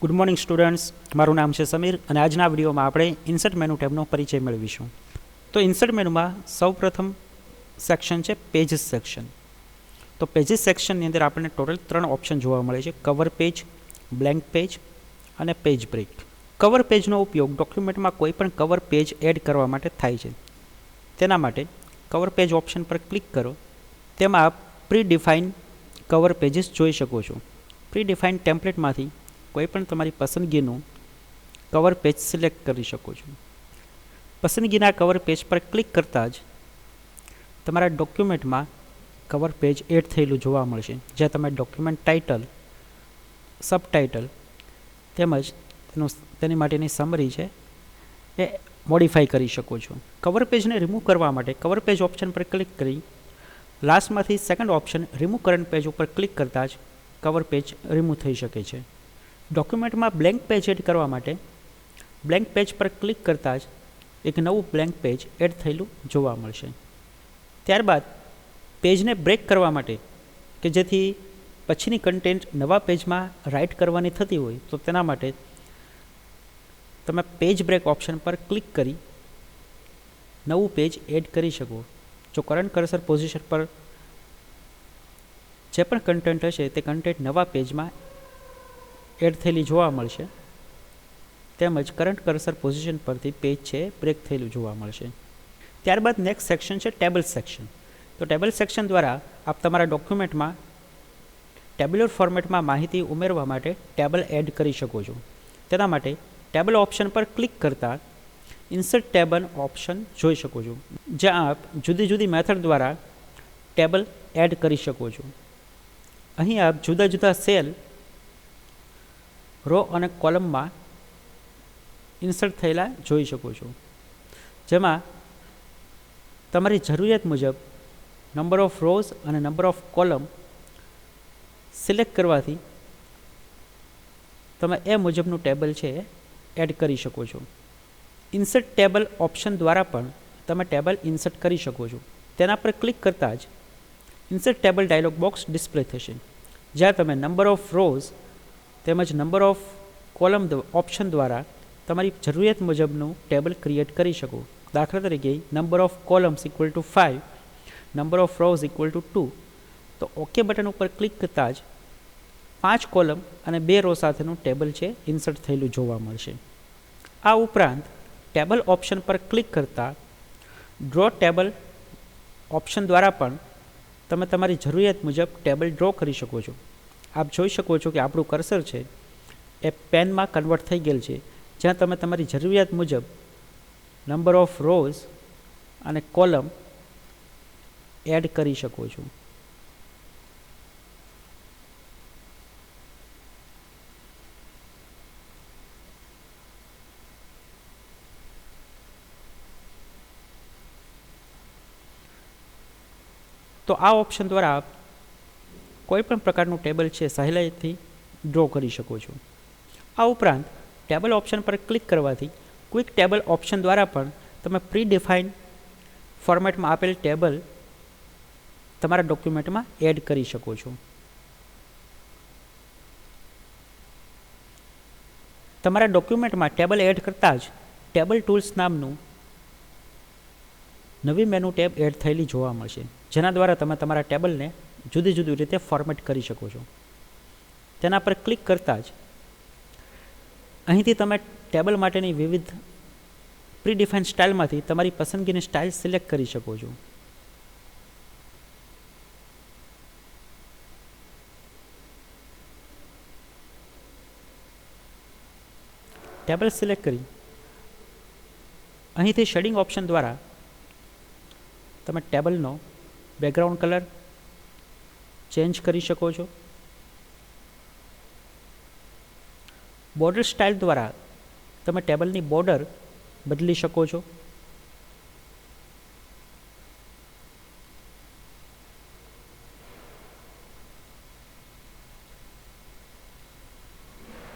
Good morning students મારું નામ છે સમીર અને આજના વિડીયોમાં આપણે ઇન્સર્ટ મેનુ ટેબનો પરિચય મેળવીશું. તો ઇન્સર્ટ મેનુમાં સૌપ્રથમ સેક્શન છે પેજીસ સેક્શન તો પેજીસ સેક્શનની અંદર આપણને ટોટલ ત્રણ ઓપ્શન જોવા મળે છે. કવર પેજ બ્લેન્ક પેજ અને પેજ બ્રેક કવર પેજનો ઉપયોગ ડોક્યુમેન્ટમાં કોઈપણ કવર પેજ એડ કરવા માટે થાય છે. તેના માટે કવર પેજ ઓપ્શન પર ક્લિક કરો. તેમાં પ્રી ડિફાઇન કવર પેજીસ જોઈ શકો છો. પ્રી ડિફાઇન ટેમ્પલેટમાંથી કોઈ પણ તમારી પસંદગીનું કવર પેજ સિલેક્ટ કરી શકો છો. પસંદગીના કવર પેજ પર ક્લિક કરતાં જ તમારા ડોક્યુમેન્ટમાં કવર પેજ એડ થયેલું જોવા મળશે. જ્યાં તમે ડોક્યુમેન્ટ ટાઇટલ સબટાઇટલ તેમજ તેનું તેની માટેની સમરી છે એ મોડિફાઈ કરી શકો છો. કવર પેજને રિમૂવ કરવા માટે કવર પેજ ઓપ્શન પર ક્લિક કરી લાસ્ટમાંથી second option remove current page ઉપર ક્લિક કરતાં જ કવર પેજ રિમૂવ થઈ શકે છે. ડોક્યુમેન્ટમાં બ્લેન્ક પેજ એડ કરવા માટે બ્લેન્ક પેજ પર ક્લિક કરતાં જ એક નવું બ્લેન્ક પેજ એડ થયેલું જોવા મળશે. ત્યારબાદ પેજને બ્રેક કરવા માટે કે જેથી પછીની કન્ટેન્ટ નવા પેજમાં રાઇટ કરવાની થતી હોય તો તેના માટે તમે પેજ બ્રેક ઓપ્શન પર ક્લિક કરી નવું પેજ એડ કરી શકો. જો કરંટ કર્સર પોઝિશન પર જે પણ કન્ટેન્ટ હશે તે કન્ટેન્ટ નવા પેજમાં એડ થયેલી જોવા મળશે. તેમજ કરંટ કર્સર પોઝિશન પરથી પેજ છે બ્રેક થયેલું જોવા મળશે. ત્યારબાદ નેક્સ્ટ સેક્શન છે ટેબલ સેક્શન તો ટેબલ સેક્શન દ્વારા આપ તમારા ડોક્યુમેન્ટમાં ટેબ્યુલર ફોર્મેટમાં માહિતી ઉમેરવા માટે ટેબલ એડ કરી શકો છો. તેના માટે ટેબલ ઓપ્શન પર ક્લિક કરતાં ઇન્સર્ટ ટેબલ ઓપ્શન જોઈ શકો છો. જ્યાં આપ જુદી જુદી મેથડ દ્વારા ટેબલ એડ કરી શકો છો. અહીં આપ જુદા જુદા સેલ રો અને કોલમમાં ઇન્સર્ટ થયેલા જોઈ શકો છો. જેમાં તમારી જરૂરિયાત મુજબ નંબર ઓફ રોઝ અને નંબર ઓફ કોલમ સિલેક્ટ કરવાથી તમે એ મુજબનું ટેબલ છે એડ કરી શકો છો. ઇન્સર્ટ ટેબલ ઓપ્શન દ્વારા પણ તમે ટેબલ ઇન્સર્ટ કરી શકો છો. તેના પર ક્લિક કરતાં જ insert table dialog box display થશે. જ્યાં તમે નંબર ઓફ રોઝ તેમજ નંબર ઓફ કોલમ ઓપ્શન દ્વારા તમારી જરૂરિયાત મુજબનું ટેબલ ક્રિએટ કરી શકો. દાખલા તરીકે number of columns equal to five number of rows equal to two તો ઓકે બટન ઉપર ક્લિક કરતાં જ પાંચ કોલમ અને બે રો સાથેનું ટેબલ છે ઇન્સર્ટ થયેલું જોવા મળશે. આ ઉપરાંત ટેબલ ઓપ્શન પર ક્લિક કરતાં ડ્રો ટેબલ ઓપ્શન દ્વારા પણ તમે તમારી જરૂરિયાત મુજબ ટેબલ ડ્રો કરી શકો છો. આપ જોઈ શકો છો કે આપણું કર્સર છે એ પેનમાં કન્વર્ટ થઈ ગયેલ છે. જ્યાં તમે તમારી જરૂરિયાત મુજબ નંબર ઓફ રોઝ અને કોલમ એડ કરી શકો છો. તો આ ઓપ્શન દ્વારા આપ કોઈ પણ પ્રકારનું ટેબલ છે, સહેલાઈથી ડ્રો કરી શકો છો. આ ઉપરાંત, ટેબલ ઓપ્શન પર ક્લિક કરવાથી ક્વિક ટેબલ ઓપ્શન દ્વારા પણ તમે પ્રી ડિફાઇન ફોર્મેટમાં આપેલ ટેબલ તમારા ડોક્યુમેન્ટમાં એડ કરી શકો છો. તમારા ડોક્યુમેન્ટમાં ટેબલ એડ કરતાં જ ટેબલ ટૂલ્સ નામનું નવી મેનુ ટેબ એડ થયેલી જોવા મળશે, જેના દ્વારા તમે તમારા ટેબલને જુદી જુદી રીતે ફોર્મેટ કરી શકો છો. તેના પર ક્લિક કરતાં જ અહીંથી તમે ટેબલ માટેની વિવિધ પ્રી ડિફાઇન સ્ટાઇલમાંથી તમારી પસંદગીની સ્ટાઇલ સિલેક્ટ કરી શકો છો. ટેબલ સિલેક્ટ કરી. અહીંથી શેડિંગ ઓપ્શન દ્વારા તમે ટેબલનો બેકગ્રાઉન્ડ કલર ચેન્જ કરી શકો છો? બોર્ડર સ્ટાઇલ દ્વારા તમે ટેબલની બોર્ડર બદલી શકો છો.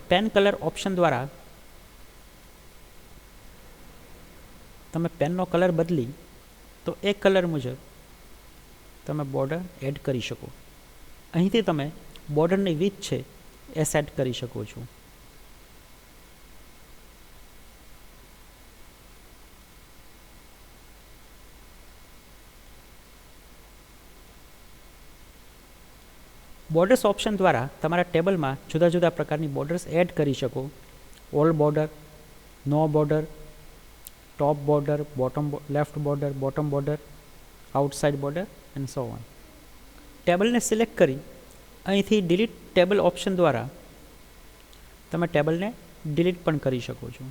પેન કલર ઓપ્શન દ્વારા તમે પેનનો કલર બદલી તો એ કલર મુજબ તમે બોર્ડર એડ કરી શકો. અહીંથી તમે બોર્ડરની વિથ છે એ સેટ કરી શકો છો. બોર્ડર્સ ઓપ્શન દ્વારા તમારા ટેબલમાં જુદા જુદા પ્રકારની બોર્ડર્સ એડ કરી શકો. All border no border top border bottom left border bottom border outside border and so on ટેબલને select કરી અહીંથી ડિલીટ ટેબલ ઓપ્શન દ્વારા તમે ટેબલને ડિલીટ પણ કરી શકો છો.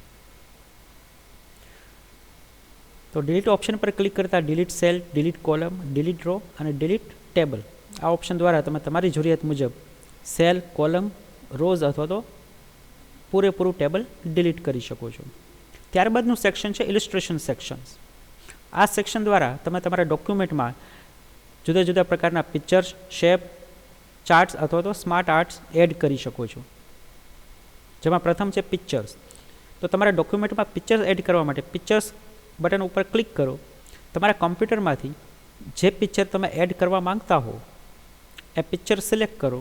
તો ડિલીટ ઓપ્શન પર ક્લિક કરતાં delete cell, delete column, delete row અને ડિલીટ ટેબલ આ ઓપ્શન દ્વારા તમે તમારી જરૂરિયાત મુજબ સેલ, કોલમ, રોઝ અથવા તો પૂરેપૂરું ટેબલ ડિલીટ કરી શકો છો. ત્યારબાદનું સેક્શન છે ઇલિસ્ટ્રેશન સેક્શન્સ. આ સેક્શન દ્વારા તમે તમારા ડોક્યુમેન્ટમાં જુદા જુદા પ્રકારના પિક્ચર્સ, શેપ, ચાર્ટ્સ અથવા તો સ્માર્ટ આર્ટ્સ એડ કરી શકો છો. જેમાં પ્રથમ છે પિક્ચર્સ. તો તમારા ડોક્યુમેન્ટમાં પિક્ચર્સ એડ કરવા માટે પિક્ચર્સ બટન ઉપર ક્લિક કરો. તમારા કોમ્પ્યુટરમાંથી જે પિક્ચર તમે એડ કરવા માંગતા હો, એ પિક્ચર સિલેક્ટ કરો.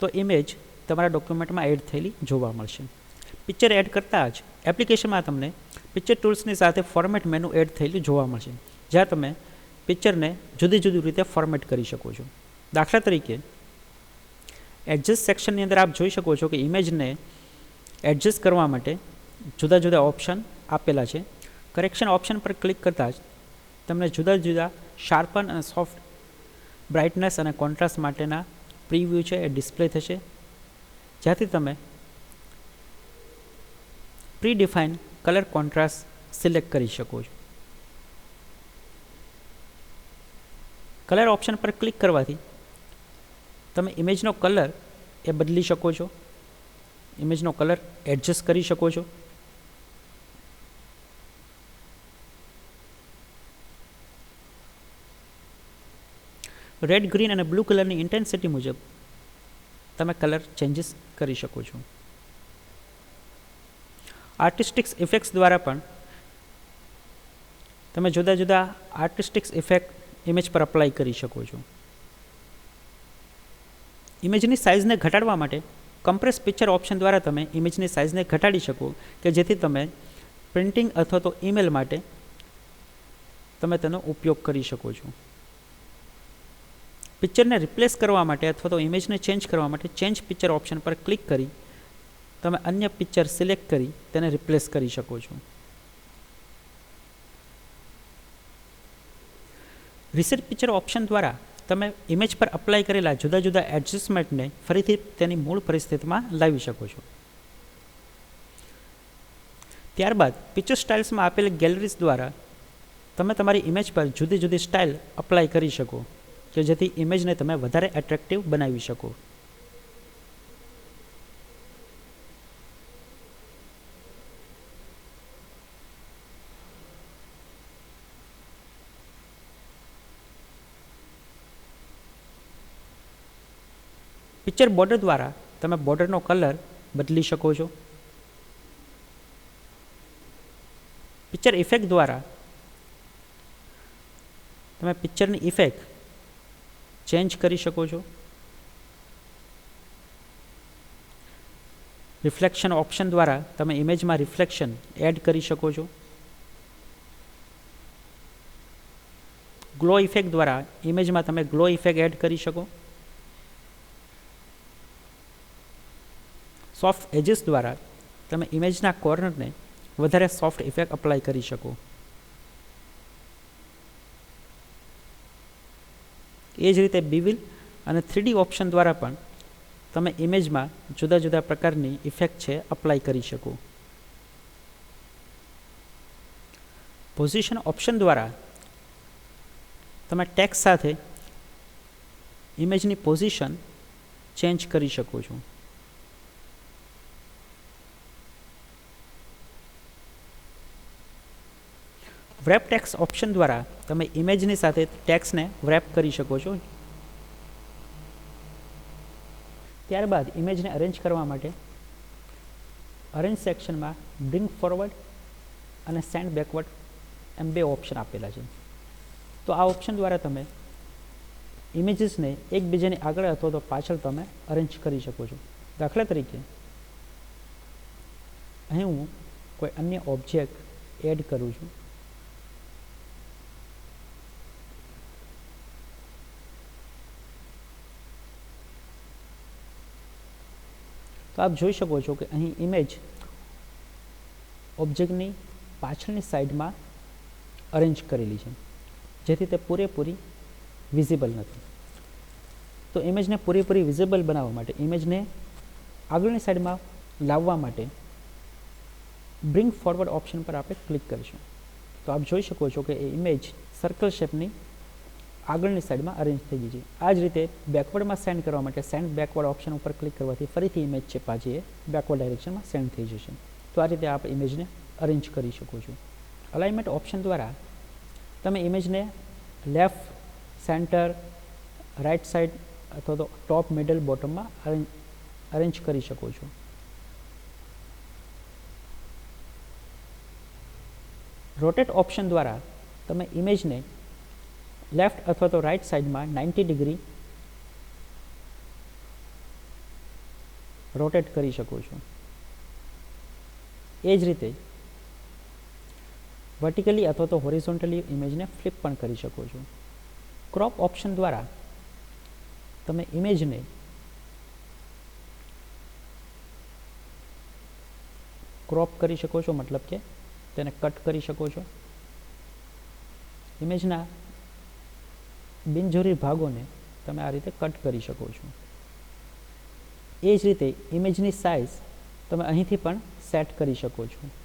તો ઇમેજ તમારા ડોક્યુમેન્ટમાં એડ થયેલી જોવા મળશે. પિક્ચર એડ કરતાં જ એપ્લિકેશનમાં તમને પિક્ચર ટૂલ્સની સાથે ફોર્મેટ મેનુ એડ થયેલું જોવા મળશે, જ્યાં તમે પિક્ચરને જુદી જુદી રીતે ફોર્મેટ કરી શકો છો. દાખલા તરીકે એડજસ્ટ સેક્શનની અંદર આપ જોઈ શકો છો કે ઇમેજને એડજસ્ટ કરવા માટે જુદા જુદા ઓપ્શન આપેલા છે. કરેક્શન ઓપ્શન પર ક્લિક કરતાં જ તમને જુદા જુદા શાર્પન અને સોફ્ટ બ્રાઇટનેસ અને કોન્ટ્રાસ્ટ માટેના પ્રિવ્યૂ છે એ ડિસ્પ્લે થશે. જ્યાંથી તમે predefine colour contrast select કરી શકો છો. કલર ઓપ્શન પર ક્લિક કરવાથી તમે ઇમેજનો કલર એ બદલી શકો છો. ઇમેજનો કલર એડજસ્ટ કરી શકો છો. રેડ, ગ્રીન અને બ્લુ કલરની ઇન્ટેન્સિટી મુજબ તમે કલર ચેન્જીસ કરી શકો છો. આર્ટિસ્ટિક્સ ઇફેક્ટ્સ દ્વારા પણ તમે જુદા જુદા આર્ટિસ્ટિક્સ ઇફેક્ટ ઇમેજ પર અપ્લાય કરી શકો છો. ઇમેજની સાઇઝને ઘટાડવા માટે કમ્પ્રેસ પિક્ચર ઓપ્શન દ્વારા તમે ઇમેજની સાઇઝને ઘટાડી શકો કે જેથી તમે પ્રિન્ટિંગ અથવા તો ઈમેલ માટે તમે તેનો ઉપયોગ કરી શકો છો. પિક્ચરને રિપ્લેસ કરવા માટે અથવા તો ઇમેજને ચેન્જ કરવા માટે ચેન્જ પિક્ચર ઓપ્શન પર ક્લિક કરી તમે અન્ય પિક્ચર સિલેક્ટ કરી તેને રિપ્લેસ કરી શકો છો. રિસેટ પિક્ચર ઓપ્શન દ્વારા તમે ઇમેજ પર અપ્લાય કરેલા જુદા જુદા એડજસ્ટમેન્ટને ફરીથી તેની મૂળ પરિસ્થિતિમાં લાવી શકો છો. ત્યારબાદ પિક્ચર સ્ટાઇલ્સમાં આપેલી ગેલેરીઝ દ્વારા તમે તમારી ઇમેજ પર જુદી જુદી સ્ટાઇલ અપ્લાય કરી શકો, કે જેથી ઇમેજને તમે વધારે એટ્રેક્ટિવ બનાવી શકો. પિક્ચર બોર્ડર દ્વારા તમે બોર્ડરનો કલર બદલી શકો છો. પિક્ચર ઇફેક્ટ દ્વારા તમે પિક્ચરની ઇફેક્ટ ચેન્જ કરી શકો છો. રિફ્લેક્શન ઓપ્શન દ્વારા તમે ઇમેજમાં રિફ્લેક્શન એડ કરી શકો છો. ગ્લો ઇફેક્ટ દ્વારા ઇમેજમાં તમે ગ્લો ઇફેક્ટ એડ કરી શકો. સોફ્ટ એજીસ દ્વારા તમે ઇમેજના કોર્નરને વધારે સોફ્ટ ઇફેક્ટ અપ્લાય કરી શકો. એ જ રીતે બીવિલ અને થ્રીડી ઓપ્શન દ્વારા પણ તમે ઇમેજમાં જુદા જુદા પ્રકારની ઇફેક્ટ છે અપ્લાય કરી શકો. પોઝિશન ઓપ્શન દ્વારા તમે ટેક્સ સાથે ઇમેજની પોઝિશન ચેન્જ કરી શકો છો. વ્રેપ ટેક્સ ઓપ્શન દ્વારા તમે ઇમેજની સાથે ટેક્સને વ્રેપ કરી શકો છો. ત્યારબાદ ઇમેજને અરેન્જ કરવા માટે અરેન્જ સેક્શનમાં બ્રિંગ ફોરવર્ડ અને સેન્ડ બેકવર્ડ એમ બે ઓપ્શન આપેલા છે. તો આ ઓપ્શન દ્વારા તમે ઇમેજીસને એકબીજાની આગળ અથવા તો પાછળ તમે અરેન્જ કરી શકો છો. દાખલા તરીકે અહીં હું કોઈ અન્ય ઓબ્જેક્ટ એડ કરું છું. આપ જોઈ શકો છો કે અહીં ઇમેજ ઓબ્જેક્ટની પાછળની સાઈડમાં અરેન્જ કરેલી છે. જેથી તે પૂરેપૂરી વિઝિબલ નથી. તો ઇમેજને પૂરેપૂરી વિઝિબલ બનાવવા માટે ઇમેજને આગળની સાઈડમાં લાવવા માટે બ્રિંગ ફોરવર્ડ ઓપ્શન પર આપણે ક્લિક કરીશું. તો આપ જોઈ શકો છો કે એ ઇમેજ સર્કલ શેપની આગળની સાઈડમાં અરેન્જ થઈ ગઈ છે આ જ રીતે બેકવર્ડમાં સેન્ડ કરવા માટે સેન્ડ બેકવર્ડ ઓપ્શન ઉપર ક્લિક કરવાથી ફરીથી ઇમેજ છે પાછી બેકવર્ડ ડાયરેક્શનમાં સેન્ડ થઈ જશે. તો આ રીતે આપ ઇમેજને અરેન્જ કરી શકો છો. અલાઇનમેન્ટ ઓપ્શન દ્વારા તમે ઇમેજને લેફ્ટ સેન્ટર રાઇટ સાઈડ અથવા તો ટોપ મિડલ બોટમમાં અરેન્જ અરેન્જ કરી શકો છો. રોટેટ ઓપ્શન દ્વારા તમે ઇમેજને લેફ્ટ અથવા તો રાઈટ સાઈડમાં નાઇન્ટી ડિગ્રી રોટેટ કરી શકો છો. એ જ રીતે વર્ટિકલી અથવા તો હોરિઝોન્ટલી ઇમેજને ફ્લિપ પણ કરી શકો છો. ક્રોપ ઓપ્શન દ્વારા તમે ઇમેજને ક્રોપ કરી શકો છો, મતલબ કે તેને કટ કરી શકો છો. ઇમેજના બિનજરૂરી ભાગોને તમે આ રીતે કટ કરી શકો છો. એ જ રીતે ઇમેજની સાઇઝ તમે અહીંથી પણ સેટ કરી શકો છો.